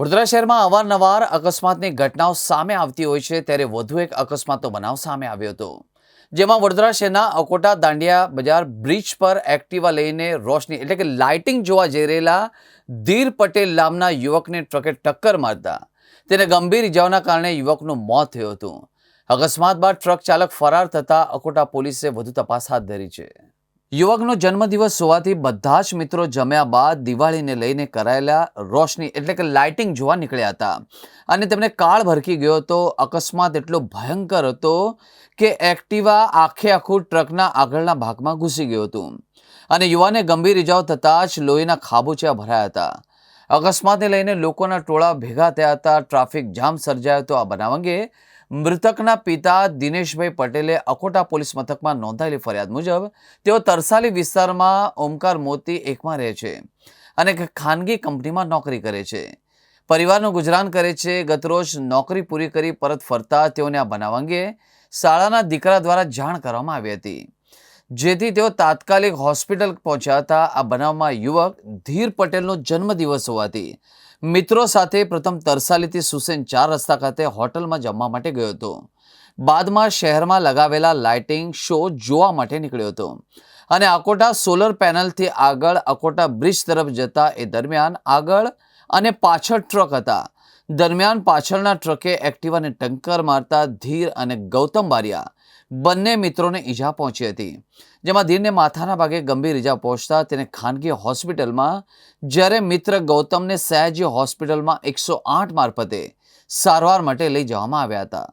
વડોદરા શહેરમાં અવારનવાર અકસ્માતની ઘટનાઓ સામે આવતી હોય છે, ત્યારે વધુ એક અકસ્માતનો બનાવ સામે આવ્યો હતો. જેમાં વડોદરા શહેરના અકોટા દાંડિયા બજાર બ્રિજ પર એક્ટિવા લઈને રોશની, એટલે કે લાઇટિંગ જોવા જઈ રહેલા ધીર પટેલ નામના યુવકને ટ્રકે ટક્કર મારતા. તેને ગંભીર ઇજાઓના કારણે યુવકનું મોત થયું હતું. અકસ્માત બાદ ટ્રક ચાલક ફરાર થતા અકોટા પોલીસે વધુ તપાસ હાથ ધરી છે. યુવકનો જન્મદિવસ હોવાથી બધા જ મિત્રો જમ્યા બાદ દિવાળીને લઈને કરાયેલા રોશની એટલે કે લાઇટિંગ જોવા નીકળ્યા હતા. અને તેમને કાળ ભરકી ગયો હતો. અકસ્માત એટલો ભયંકર હતો કે એક્ટિવા આખે આખું ટ્રકના આગળના ભાગમાં ઘૂસી ગયું હતું. અને યુવાને ગંભીર ઇજાઓ થતાં જ લોહીના ખાબોચિયા ભરાયા હતા. અકસ્માતને લઈને લોકોના ટોળા ભેગા થયા હતા. ટ્રાફિક જામ સર્જાયો હતો આ બનાવ અંગે. મૃતકના પિતા દિનેશભાઈ પટેલે અકોટા પોલીસ મથકમાં નોંધાયેલી ફરિયાદ મુજબ તેઓ તરસાલી વિસ્તારમાં ઓમકાર મોતી એકમાં રહે છે અને ખાનગી કંપનીમાં નોકરી કરે છે. પરિવારનું ગુજરાન કરે છે, ગતરોજ નોકરી પૂરી કરી પરત ફરતા તેઓને આ બનાવ અંગે શાળાના દીકરા દ્વારા જાણ કરવામાં આવી હતી. જેથી તેઓ તાત્કાલિક હોસ્પિટલ પહોંચ્યા હતા આ બનાવમાં યુવક ધીર પટેલનો જન્મદિવસ હોવાથી. મિત્રો સાથે પ્રથમ તરસાલીથી સુસેન ચાર રસ્તા ખાતે હોટલમાં જમવા માટે ગયો હતો. બાદમાં શહેરમાં લગાવેલા લાઇટિંગ શો જોવા માટે નીકળ્યો હતો. અને અકોટા સોલર પેનલથી આગળ અકોટા બ્રિજ તરફ જતા એ દરમિયાન આગળ અને પાછળ ટ્રક હતા. દરમિયાન પાછળના ટ્રકે એક્ટિવાને ટંકર મારતા ધીર અને ગૌતમ બારિયા બંને મિત્રોને ઈજા પહોંચી હતી. જેમાં ધીરને માથાના ભાગે ગંભીર ઈજા પહોંચતા તેને ખાનગી હોસ્પિટલમાં જ્યારે મિત્ર ગૌતમને સયાજી હોસ્પિટલમાં એકસો આઠ મારફતે સારવાર માટે લઈ જવામાં આવ્યા હતા.